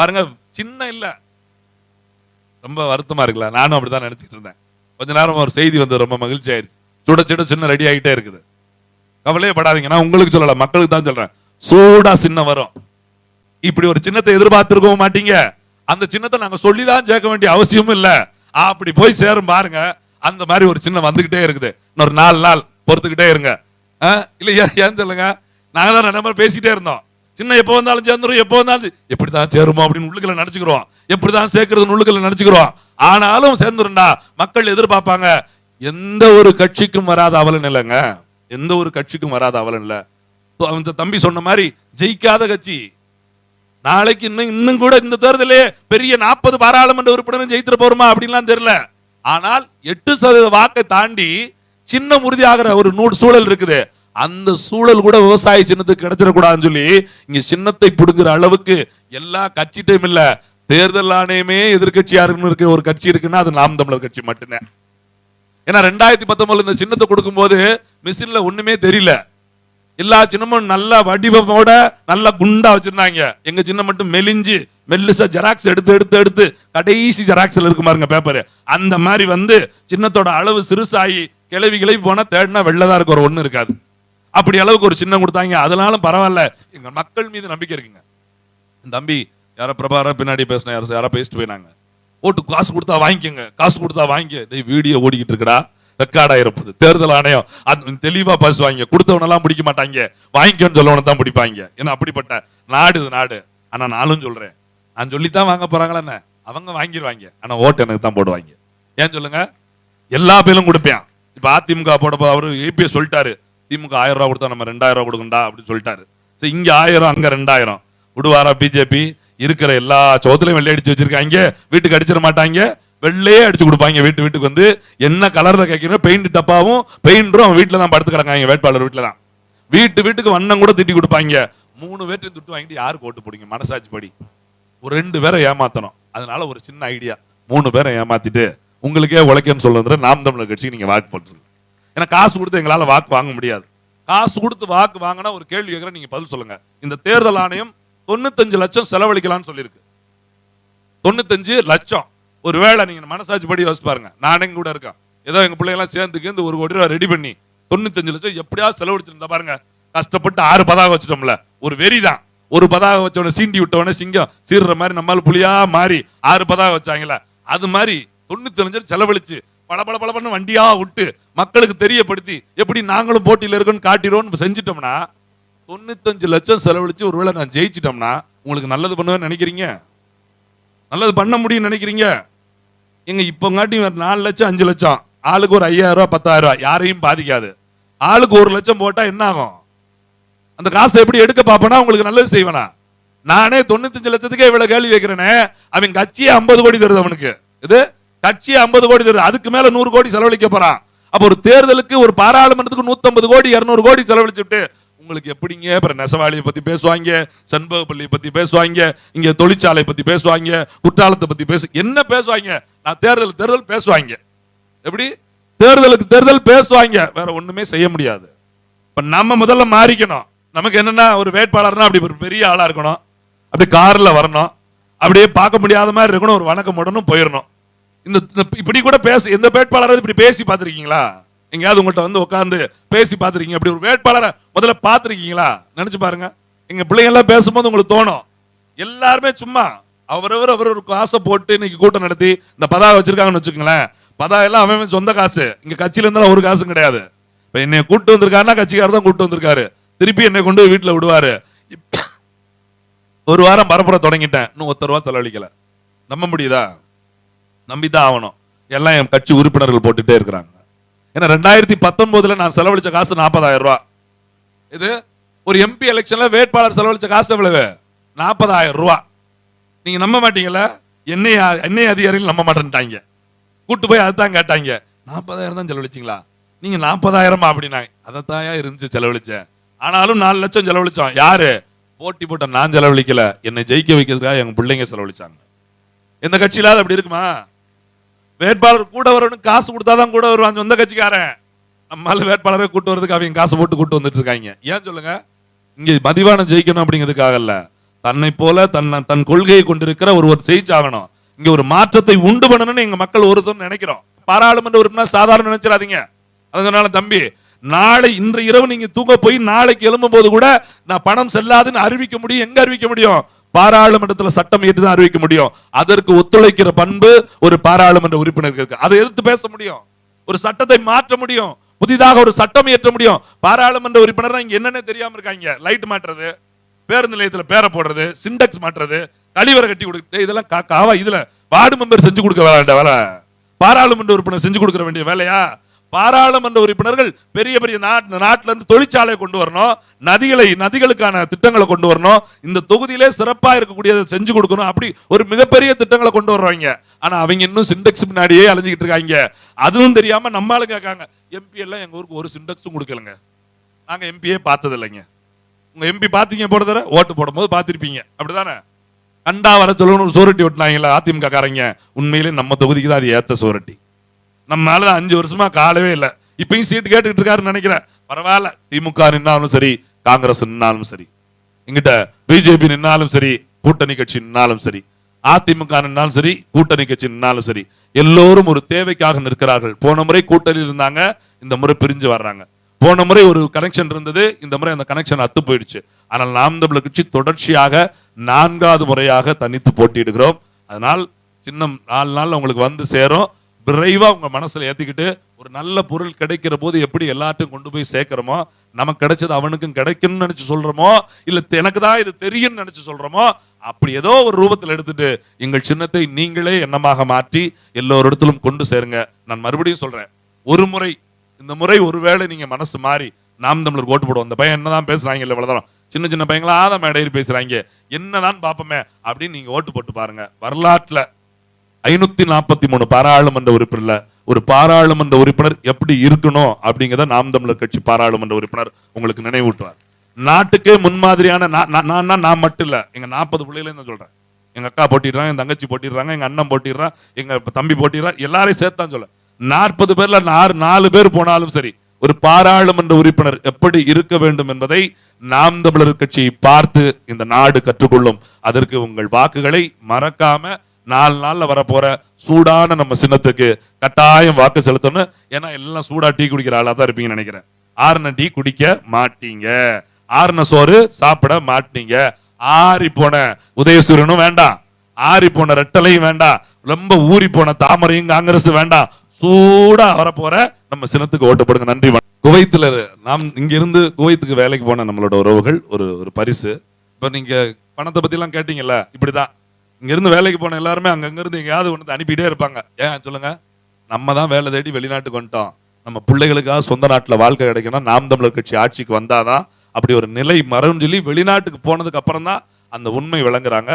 பாருங்க சின்ன இல்லை. ரொம்ப வருத்தமா இருக்குல்ல. நானும் அப்படிதான் நினைச்சிட்டு இருந்தேன். கொஞ்ச நேரம் ஒரு செய்தி வந்து ரொம்ப மகிழ்ச்சி ஆயிடுச்சு சுட சுட சின்ன ரெடி ஆகிட்டே இருக்குது. கவலையே படாதீங்க. நான் உங்களுக்கு சொல்லல மக்களுக்கு தான் சொல்றேன். சூடா சின்ன வரும். இப்படி ஒரு சின்னத்தை எதிர்பார்த்திருக்கவும் மாட்டீங்க. அந்த சின்னத்தை நாங்க சொல்லிதான் சேர்க்க வேண்டிய அவசியமும் இல்ல. அப்படி போய் சேரும் பாருங்க. அந்த மாதிரி ஒரு சின்னம் வந்துகிட்டே இருக்குது. இன்னொரு நாலு நாள் பொறுத்துக்கிட்டே இருங்க. ஆ? இல்ல ஏன் ஏன் சொல்லுங்க? நாங்க தான் நம்ம பேசிட்டே இருந்தோம். சின்ன எப்போ வந்தாலும் சேர்ந்துரும் எப்போ வந்தாலும் எப்படி தான் சேருமோ அப்படின்னு உள்ளுக்குள்ள நினச்சிக்கிறோம் எப்படி தான் சேர்க்கறதுன்னு உள்ளுக்குள்ள நினச்சிக்கிறோம் ஆனாலும் சேர்ந்துருண்டா மக்கள் எதிர்பார்ப்பாங்க எந்த ஒரு கட்சிக்கும் வராத அவலன் இல்லைங்க. எந்த ஒரு கட்சிக்கும் வராத அவலன் இல்ல. அந்த தம்பி சொன்ன மாதிரி ஜெயிக்காத கட்சி. நாளைக்கு இன்னும் இன்னும் கூட இந்த தேர்தலே பெரிய நாற்பது பாராளுமன்ற உறுப்பினரும் ஜெயித்துட்டு போறோமா அப்படின்லாம் தெரியல. ஆனால் எட்டு சதவீத வாக்கை தாண்டி சின்ன உறுதியாகிற ஒரு நூறு சூழல் இருக்குது. அந்த சூழல் கூட விவசாய சின்னத்துக்கு கிடைச்சிடக்கூடாதுன்னு சொல்லி இங்க சின்னத்தை பிடுங்குற அளவுக்கு எல்லா கட்சிட்டையும் இல்ல தேர்தல் ஆணையமே எதிர்கட்சியா இருக்குன்னு இருக்க ஒரு கட்சி இருக்குன்னா அது நாம் தமிழர் கட்சி மட்டும்தான் ஏன்னா ரெண்டாயிரத்தி பத்தொன்பதுல இந்த சின்னத்தை கொடுக்கும்போது மிஷின்ல ஒண்ணுமே தெரியல. எல்லா சின்னமும் நல்ல வடிவமோட நல்லா குண்டா வச்சிருந்தாங்க. எங்க சின்னம் மட்டும் மெலிஞ்சு மெல்லிசா ஜெராக்ஸ் எடுத்து எடுத்து எடுத்து கடைசி ஜெராக்ஸ்ல இருக்கு பாருங்க பேப்பர் அந்த மாதிரி வந்து சின்னத்தோட அளவு சிறுசாயி கிளவி கிளவி போனா தேடினா வெள்ளதா இருக்க ஒரு ஒண்ணு இருக்காது. அப்படி அளவுக்கு ஒரு சின்னம் கொடுத்தாங்க. அதனாலும் பரவாயில்ல. எங்கள் மக்கள் மீது நம்பிக்கை இருக்குங்க. தம்பி யாரோ பிரபாரா பின்னாடி பேசின யாரோ யாரோ பேசிட்டு போயினாங்க. ஓட்டு காசு கொடுத்தா வாங்கிக்கோங்க. காசு கொடுத்தா வாங்கிக்க. டேய் வீடியோ ஓடிக்கிட்டு இருக்கடா. ரெக்கார்ட் ஆயிருப்பது. தேர்தல் ஆணையம் அது தெளிவா பேசுவாங்க. கொடுத்தவனெல்லாம் பிடிக்க மாட்டாங்க. வாங்கிக்கோன்னு சொல்லவனை தான் பிடிப்பாங்க. ஏன்னா அப்படிப்பட்ட நாடு இது நாடு. ஆனால் நானும் சொல்கிறேன் நான் சொல்லித்தான் வாங்க போகிறாங்களே என்ன? அவங்க வாங்கிடுவாங்க ஆனால் ஓட்டு எனக்கு தான் போடுவாங்க. ஏன் சொல்லுங்க? எல்லா பேரும் கொடுப்பேன். இப்போ அதிமுக போட அவர் அவரு ஏபிஎஸ் சொல்லிட்டாரு. திமுக ஆயிரம் ரூபா கொடுத்தா நம்ம ரெண்டாயிரம் ரூபா கொடுக்கண்டா அப்படின்னு சொல்லிட்டாரு. சரி இங்க ஆயிரம் அங்க ரெண்டாயிரம். விடுவாரா பிஜேபி? இருக்கிற எல்லா சோத்துலையும் வெள்ளை அடிச்சு வச்சிருக்காங்க. வீட்டுக்கு அடிச்சிட மாட்டாங்க. வெள்ளையே அடிச்சு கொடுப்பாங்க. வீட்டு வீட்டுக்கு வந்து என்ன கலரில் கேட்கிறோம் பெயிண்ட் டப்பாவும் பெயிண்டரும் வீட்டில் தான் படுத்து கிடக்காங்க வேட்பாளர் வீட்டில் தான். வீட்டு வீட்டுக்கு வண்ணம் கூட திட்டி கொடுப்பாங்க. மூணு பேர்த்தையும் துட்டு வாங்கிட்டு யாருக்கு ஓட்டு போடுங்க? மனசாட்சி படி. ஒரு ரெண்டு பேரை ஏமாத்தணும். அதனால ஒரு சின்ன ஐடியா மூணு பேரை ஏமாத்திட்டு உங்களுக்கே உழைக்கன்னு சொல்லுற நாம் தமிழர் கட்சிக்கு நீங்கள் வாக்கு போட்டுருங்க ஏன்னா காசு கொடுத்து எங்களால் வாக்கு வாங்க முடியாது. காசு கொடுத்து வாக்கு வாங்கினா ஒரு கேள்வி கேட்குறேன் நீங்கள் பதில் சொல்லுங்கள் இந்த தேர்தல் ஆணையம் தொண்ணூத்தஞ்சு லட்சம் செலவழிக்கலாம்னு சொல்லியிருக்கு. தொண்ணூத்தஞ்சு லட்சம். ஒரு வேளை நீங்கள் மனசாட்சி படி யோசிச்சு பாருங்க. நானே கூட இருக்கேன். ஏதோ எங்கள் பிள்ளைங்களாம் சேர்ந்துக்கு இந்த ஒரு கோடி ரூபா ரெடி பண்ணி தொண்ணூத்தஞ்சு லட்சம் எப்படியாவது செலவழிச்சிருந்தா பாருங்க. கஷ்டப்பட்டு ஆறு பதாக வச்சிட்டோம்ல. ஒரு வெறி தான். ஒரு பதாக வச்சவன சீண்டி விட்டவன சிங்கம் சீர்ற மாதிரி நம்மால் புளியா மாறி ஆறு பதாக வச்சாங்களே அது மாதிரி தொண்ணூத்தி லட்சம் செலவழிச்சு பல பல பண்ண விட்டு மக்களுக்கு தெரியப்படுத்தி எப்படி நாங்களும் போட்டியில் இருக்கோன்னு காட்டிடுவோம்னு செஞ்சிட்டோம்னா தொண்ணூத்தஞ்சு லட்சம் செலவழிச்சு ஒருவேளை நான் ஜெயிச்சிட்டோம்னா உங்களுக்கு நல்லது பண்ணுவேன்னு நினைக்கிறீங்க நல்லது பண்ண முடியும்னு நினைக்கிறீங்க எங்க இப்போங்காட்டி ஒரு நாலு லட்சம் அஞ்சு லட்சம் ஆளுக்கு ஒரு ஐயாயிரம் ரூபாய் பத்தாயிரம் யாரையும் பாதிக்காது ஆளுக்கு ஒரு லட்சம் போட்டால் என்ன ஆகும் அந்த காசை எப்படி எடுக்க பார்ப்பேனா உங்களுக்கு நல்லது செய்வேனா நானே தொண்ணூத்தஞ்சு லட்சத்துக்கே இவ்வளோ கேள்வி வைக்கிறேனே அவன் கட்சியே ஐம்பது கோடி தருது அவனுக்கு இது கட்சி ஐம்பது கோடி தருது. அதுக்கு மேல நூறு கோடி செலவழிக்க போறான். அப்ப ஒரு தேர்தலுக்கு ஒரு பாராளுமன்றத்துக்கு 150 கோடி இருநூறு கோடி செலவழிச்சுட்டு உங்களுக்கு எப்படிங்க? அப்புறம் நெசவாளியை பத்தி பேசுவாங்க சண்பகப்பள்ளியை பத்தி பேசுவாங்க இங்க தொழிற்சாலை பத்தி பேசுவாங்க குற்றாலத்தை பத்தி பேசு என்ன பேசுவாங்க? நான் தேர்தல் தேர்தல் பேசுவாங்க. எப்படி? தேர்தலுக்கு தேர்தல் பேசுவாங்க. வேற ஒண்ணுமே செய்ய முடியாது. இப்ப நம்ம முதல்ல மாறிக்கணும். நமக்கு என்னன்னா ஒரு வேட்பாளர்னா அப்படி ஒரு பெரிய ஆளா இருக்கணும். அப்படி கார்ல வரணும். அப்படியே பார்க்க முடியாத மாதிரி இருக்கணும். ஒரு வணக்கம் உடனும் போயிடணும். இந்த இப்படி கூட பேச எந்த வேட்பாளராவது இப்படி பேசி பார்த்துருக்கீங்களா? எங்கேயாவது உங்கள்கிட்ட வந்து உட்காந்து பேசி பார்த்துருக்கீங்க. அப்படி ஒரு வேட்பாளரை முதல்ல பார்த்துருக்கீங்களா? நினச்சி பாருங்க. எங்கள் பிள்ளைங்க எல்லாம் பேசும்போது உங்களுக்கு தோணும். எல்லாருமே சும்மா அவரவர் அவரவர் காசை போட்டு இன்னைக்கு கூட்டம் நடத்தி இந்த பதாவை வச்சிருக்காங்கன்னு வச்சுக்கோங்களேன். பதா எல்லாம் அவன் சொந்த காசு. இங்கே கட்சியில இருந்தாலும் ஒரு காசும் கிடையாது. இப்போ என்னை கூட்டு வந்திருக்காருன்னா கட்சிக்காரர் தான் கூப்பிட்டு வந்திருக்காரு. திருப்பி என்னை கொண்டு போய் விடுவார். ஒரு வாரம் பரப்புரை தொடங்கிட்டேன். இன்னும் ஒத்த ரூபா செலவழிக்கலை. நம்ப முடியுதா? நம்பிதான் ஆகணும். எல்லாம் என் கட்சி உறுப்பினர்கள் போட்டுட்டே இருக்கிறாங்க. ஏன்னா ரெண்டாயிரத்தி பத்தொன்பதுல நான் செலவழிச்ச காசு நாற்பதாயிரம் ரூபா இது ஒரு எம்பி எலெக்ஷன்ல வேட்பாளர் செலவழிச்ச காசு எவ்வளவு? நாற்பதாயிரம் ரூபா நீங்க நம்ப மாட்டீங்களா என்னை என்னை அதிகாரிகள் நம்ப மாட்டேன்ட்டாங்க. கூட்டு போய் அதுதான் கேட்டாங்க. நாற்பதாயிரம் தான் செலவழிச்சிங்களா? நீங்க நாற்பதாயிரமா அப்படின்னா அதைத்தாயா இருந்துச்சு செலவழிச்சேன் ஆனாலும் நாலு லட்சம் செலவழிச்சோம். யாரு? போட்டி போட்ட நான் செலவழிக்கல. என்னை ஜெயிக்க வைக்கிறதுக்காக எங்க பிள்ளைங்க செலவழிச்சாங்க. எந்த கட்சியிலாவது அப்படி இருக்குமா? வேட்பாளர் கூட வரணும் காசு கொடுத்தாதான் கூட வருவான் சொந்த கட்சிக்காரன். நம்மளால வேட்பாளரை கூட்டு வரதுக்கு அவங்க காசு போட்டு கூட்டு வந்துட்டு இருக்காங்க. ஏன் சொல்லுங்க? இங்கே மதிவானம் ஜெயிக்கணும் அப்படிங்கிறதுக்காக இல்ல தன்னை போல தன் தன் கொள்கையை கொண்டிருக்கிற ஒருவர் ஜெயிச்சாகணும். இங்க ஒரு மாற்றத்தை உண்டு பண்ணணும்னு எங்க மக்கள் ஒருத்தர் நினைக்கிறோம். பாராளுமன்ற உறுப்பினர் சாதாரண நினைச்சிடாதீங்க. அதனால தம்பி நாளை இன்று இரவு நீங்க தூங்க போய் நாளைக்கு எழும்பும் போது கூட நான் பணம் செல்லாதுன்னு அறிவிக்க முடியும். எங்க அறிவிக்க முடியும்? பாராளுமன்றத்தில் சட்டம் ஏற்று தான் அறிவிக்க முடியும். அதற்கு ஒத்துழைக்கிற பண்பு ஒரு பாராளுமன்ற உறுப்பினருக்கு இருக்கு. அதை எதிர்த்து பேச முடியும். ஒரு சட்டத்தை மாற்ற முடியும். புதிதாக ஒரு சட்டம் இயற்ற முடியும். பாராளுமன்ற உறுப்பினர் இங்க என்னென்ன தெரியாம இருக்காங்க. லைட் மாட்டுறது பேருந்து நிலையத்தில் பேரை போடுறது சிண்டெக்ஸ் மாட்டுறது கழிவறை கட்டி கொடுத்து இதெல்லாம் கா- காவா இதுல. வார்டு மெம்பர் செஞ்சு கொடுக்க வேண்டாம் வேலை. பாராளுமன்ற உறுப்பினர் செஞ்சு கொடுக்க வேண்டிய வேலையா? பாராளுமன்ற உறுப்பினர்கள் பெரிய பெரிய நாட் இருந்து தொழிற்சாலை கொண்டு வரணும் நதிகளை நதிகளுக்கான திட்டங்களை கொண்டு வரணும் இந்த தொகுதியிலே சிறப்பாக இருக்கக்கூடியதை செஞ்சு கொடுக்கணும் அப்படி ஒரு மிகப்பெரிய திட்டங்களை கொண்டு வர்றவங்க ஆனா அவங்க இன்னும் சிண்டெக்ஸ் பின்னாடியே அலைஞ்சிக்கிட்டு இருக்காங்க. அதுவும் தெரியாம நம்மளால கேட்காங்க எம்பி எல்லாம் எங்க ஊருக்கு ஒரு சிண்டெக்ஸும் கொடுக்கலங்க. நாங்க எம்பியே பார்த்தது இல்லைங்க உங்க எம்பி பாத்தீங்க போட தர ஓட்டு போடும்போது பார்த்துருப்பீங்க. அப்படிதானே? கண்டா வர சொல்லணும்னு ஒரு சோரட்டி ஓட்டினாங்களா அதிமுக காரங்க உண்மையிலே நம்ம தொகுதிக்கு தான் அது ஏத்த சோரட்டி. நம்ம தான் அஞ்சு வருஷமா காலவே இல்லை. இப்பயும் சீட்டு கேட்டுக்கிட்டு இருக்காருன்னு நினைக்கிறேன். பரவாயில்ல. திமுக நின்னாலும் சரி காங்கிரஸ் நின்னாலும் சரி எங்கிட்ட பிஜேபி நின்னாலும் சரி கூட்டணி கட்சி நின்னாலும் சரி அதிமுக நின்னாலும் சரி கூட்டணி கட்சி நின்னாலும் சரி எல்லோரும் ஒரு தேவைக்காக நிற்கிறார்கள். போன முறை கூட்டணி இருந்தாங்க இந்த முறை பிரிஞ்சு வர்றாங்க. போன முறை ஒரு கனெக்ஷன் இருந்தது இந்த முறை அந்த கனெக்ஷன் அத்து போயிடுச்சு. ஆனால் நாம் தமிழர் கட்சி தொடர்ச்சியாக நான்காவது முறையாக தனித்து போட்டியிடுகிறோம். அதனால் சின்னம் நாலு நாள் உங்களுக்கு வந்து சேரும். விரைவாக உங்கள் மனசில் ஏற்றிக்கிட்டு ஒரு நல்ல பொருள் கிடைக்கிற போது எப்படி எல்லாத்தையும் கொண்டு போய் சேர்க்குறோமோ நமக்கு கிடைச்சது அவனுக்கும் கிடைக்கும்னு நினச்சி சொல்கிறோமோ இல்லை எனக்கு தான் இது தெரியும்னு நினச்சி சொல்கிறோமோ அப்படி ஏதோ ஒரு ரூபத்தில் எடுத்துட்டு எங்கள் சின்னத்தை நீங்களே எண்ணமாக மாற்றி எல்லோரிடத்திலும் கொண்டு சேருங்க. நான் மறுபடியும் சொல்கிறேன் ஒரு முறை இந்த முறை ஒருவேளை நீங்கள் மனசு மாறி நாம் தமிழர் ஓட்டு போடுவோம். அந்த பையன் என்னதான் பேசுகிறாங்க இல்லை இவ்வளவுதான் சின்ன சின்ன பையங்களா தான் மேடையில் பேசுகிறாங்க என்னதான் பார்ப்போமே அப்படின்னு நீங்கள் ஓட்டு போட்டு பாருங்க. வரலாற்றில் ஐநூத்தி நாற்பத்தி மூணு பாராளுமன்ற உறுப்பினர்ல ஒரு பாராளுமன்ற உறுப்பினர் எப்படி இருக்கணும் அப்படிங்கிறத நாம் தமிழர் கட்சி பாராளுமன்ற உறுப்பினர் உங்களுக்கு நினைவூட்டுவார். நாட்டுக்கே முன்மாதிரியான நான் நான் நான் நான் நான் மட்டும் இல்லை. எங்க நாற்பது பிள்ளைகளே சொல்றேன். எங்க அக்கா போட்டிடுறாங்க எங்க தங்கச்சி போட்டிடுறாங்க எங்க அண்ணன் போட்டிடுறான் எங்க தம்பி போட்டிடுறான் எல்லாரையும் சேர்த்தான் சொல்ல நாற்பது பேர்ல நாலு நாலு பேர் போனாலும் சரி ஒரு பாராளுமன்ற உறுப்பினர் எப்படி இருக்க வேண்டும் என்பதை நாம் தமிழர் கட்சியை பார்த்து இந்த நாடு கற்றுக்கொள்ளும். அதற்கு உங்கள் வாக்குகளை மறக்காம நாலு நாள்ல வரப்போற சூடான நம்ம சின்னத்துக்கு கட்டாயம் வாக்கு செலுத்தணும். ஏன்னா எல்லாம் சூடா டீ குடிக்கிற ஆளா தான் இருப்பீங்கன்னு நினைக்கிறேன். ஆறுன டீ குடிக்க மாட்டீங்க. ஆறுன சோறு சாப்பிட மாட்டீங்க. ஆறி போன உதயசூரியனும் வேண்டாம். ஆறி போன ரெட்டலையும் வேண்டாம். ரொம்ப ஊறி போன தாமரையும் காங்கிரஸ் வேண்டாம். சூடா வரப்போற நம்ம சின்னத்துக்கு ஓட்டு போடுங்க. நன்றி குவைத்தில் நாம் இங்கிருந்து குவைத்துக்கு வேலைக்கு போன நம்மளோட உறவுகள் ஒரு ஒரு பரிசு. இப்போ நீங்க பணத்தை பத்தி எல்லாம் கேட்டீங்கல்ல? இப்படிதான். இங்கேருந்து வேலைக்கு போன எல்லாருமே அங்கங்கேருந்து எங்கேயாவது ஒன்று அனுப்பிட்டே இருப்பாங்க. ஏன் சொல்லுங்கள் நம்ம தான் வேலை தேடி வெளிநாட்டுக்கு வந்துட்டோம். நம்ம பிள்ளைகளுக்காக சொந்த நாட்டில் வாழ்க்கை கிடைக்கணும் நாம் தமிழர் கட்சி ஆட்சிக்கு வந்தாதான் அப்படி ஒரு நிலை மரம் சொல்லி வெளிநாட்டுக்கு போனதுக்கு அப்புறம் தான் அந்த உண்மை விளங்குறாங்க.